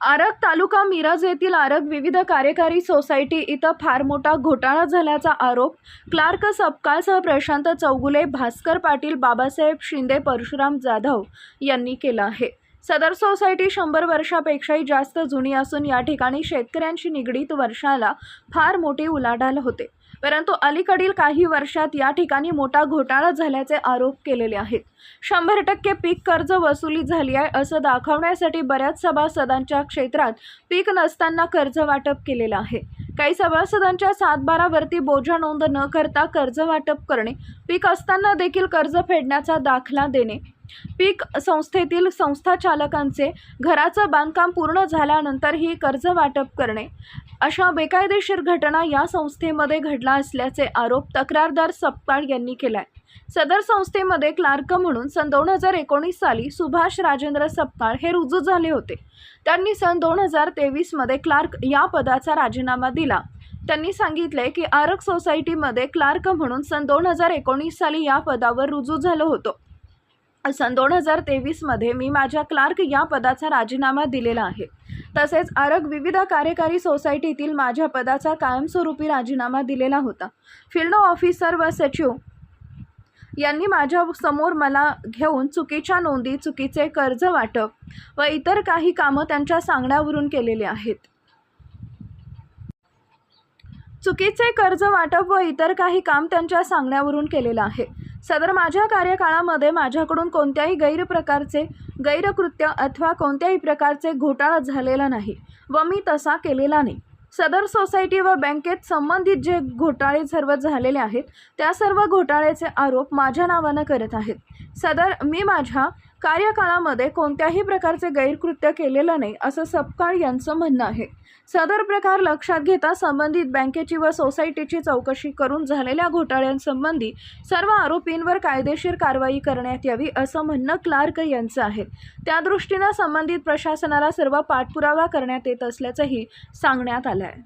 आरग तालुका मिरज येथील आरग विविध कार्यकारी सोसायटी इथं फार मोठा घोटाळा झाल्याचा आरोप क्लार्क सपकाळसह प्रशांत चौगुले भास्कर पाटील बाबासाहेब शिंदे परशुराम जाधव यांनी केला आहे. सदर सोसायटी शंभर वर्षापेक्षाही जास्त जुनी असून या ठिकाणी शेतकऱ्यांशी निगडीत वर्षाला फार मोठी उलाढाल होते. परंतु अलीकडील काही वर्षात या ठिकाणी मोठा घोटाळा झाल्याचे आरोप केलेले आहेत. शंभर टक्के पीक कर्ज वसुली झाली आहे असं दाखवण्यासाठी बऱ्याच सभासदांच्या क्षेत्रात पीक नसताना कर्ज वाटप केलेलं आहे. काही सभासदांच्या सातबारावरती बोजा नोंद न करता कर्ज वाटप करणे पीक असताना देखील कर्ज फेडण्याचा दाखला देणे पीक संस्थेतील संस्था चालकांचे घराचं बांधकाम पूर्ण झाल्यानंतरही कर्ज वाटप करणे. अशा बेकायदेशीर घटना या संस्थेमध्ये घडला असल्याचे आरोप तक्रारदार सपकाळ यांनी केलाय. सदर संस्थेमध्ये क्लार्क म्हणून सन दोन हजार एकोणीस साली सुभाष राजेंद्र सपकाळ हे रुजू झाले होते. त्यांनी सन दोन हजार तेवीसमध्ये क्लार्क या पदाचा राजीनामा दिला. त्यांनी सांगितले की आरक सोसायटीमध्ये क्लार्क म्हणून सन दोन हजार एकोणीस साली या पदावर रुजू झालो होतो. सन दोन हजार तेवीसमध्ये मी माझ्या क्लार्क या पदाचा राजीनामा दिलेला आहे. तसेच आरग विविध कार्यकारी सोसायटीतील माझ्या पदाचा कायमस्वरूपी राजीनामा दिलेला होता. फिल्ड ऑफिसर व सचिव यांनी माझ्यासमोर मला घेऊन चुकीच्या नोंदी चुकीचे कर्ज वाटप व इतर काही कामं त्यांच्या सांगण्यावरून केलेले आहेत. चुकीचे कर्ज वाटप व इतर काही काम त्यांच्या सांगण्यावरून केलेलं आहे. सदर माझ्या कार्यकाळामध्ये माझ्याकडून कोणत्याही गैरप्रकारचे गैरकृत्य अथवा कोणत्याही प्रकारचे घोटाळा झालेला नाही व मी तसा केलेला नाही. सदर सोसायटी व बँकेत संबंधित जे घोटाळे सर्व झालेले आहेत त्या सर्व घोटाळ्याचे आरोप माझ्या नावानं करत आहेत. सदर मी माझ्या कार्यकाळामध्ये कोणत्याही प्रकारचे गैरकृत्य केलेलं नाही असं सपकाळ यांचं म्हणणं आहे. सदर प्रकार लक्षात घेता संबंधित बँकेची व सोसायटीची चौकशी करून झालेल्या घोटाळ्यांसंबंधी सर्व आरोपींवर कायदेशीर कारवाई करण्यात यावी असं म्हणणं क्लार्क यांचं आहे. त्या दृष्टीनं संबंधित प्रशासनाला सर्व पाठपुरावा करण्यात येत असल्याचंही सांगण्यात आलं आहे